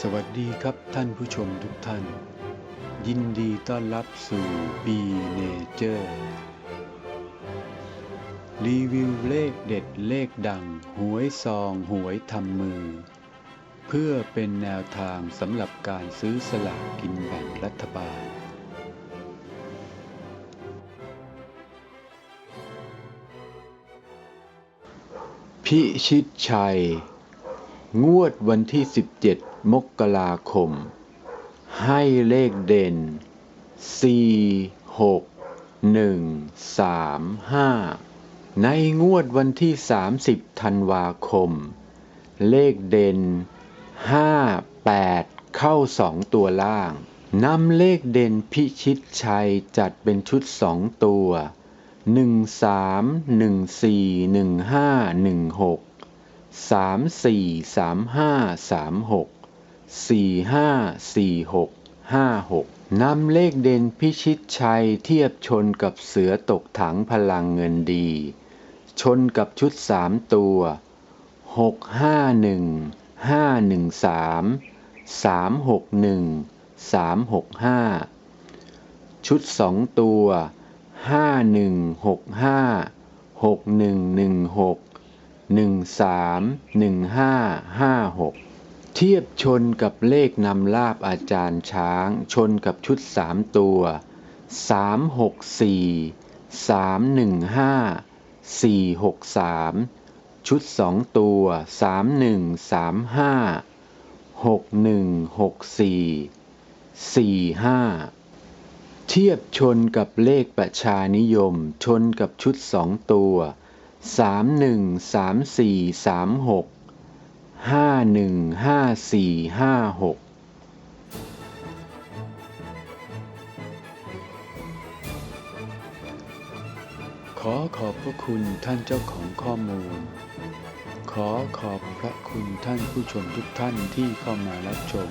สวัสดีครับท่านผู้ชมทุกท่าน ยินดีต้อนรับสู่ B Nature รีวิวเลขเด็ดเลขดัง หวยซองหวยทำมือ เพื่อเป็นแนวทางสำหรับการซื้อสลากกินแบ่งรัฐบาล พิชิตชัย งวดวันที่ 17 มกราคม ให้เลขเด่น 4 6 1 3 5 ในงวดวันที่ 30 ธันวาคม เลขเด่น 5 8 เข้า 2 ตัวล่างนำเลขเด่นพิชิตชัยจัดเป็นชุด 2 ตัว 1 3 1 4 1 5 1 6สามสี่สามห้าสามหกสี่ห้าสี่หกห้าหกนำเลขเด่นพิชิตชัยเทียบชนกับเสือตกถังพลังเงินดี ชนกับชุดสามตัวหกห้าหนึ่งห้าหนึ่งสามสามหกหนึ่งสามหกห้าชุดสองตัว ห้าหนึ่งหกห้าหกหนึ่งหนึ่งหกหนึ่งสามหนึ่งห้าห้าหกเทียบชนกับเลขนำลาบอาจารย์ช้าง ชนกับชุดสามตัวสามหกสี่สามหนึ่งห้าสี่หกสามชุดสองตัวสามหนึ่งสามห้าหกหนึ่งหกสี่สี่ห้า เทียบชนกับเลขประชานิยม ชนกับชุดสองตัวสามหนึ่งสามสี่สามหกห้าหนึ่งห้าสี่ห้าหกขอขอบพระคุณท่านเจ้าของข้อมูล ขอขอบพระคุณท่านผู้ชมทุกท่านที่เข้ามารับชม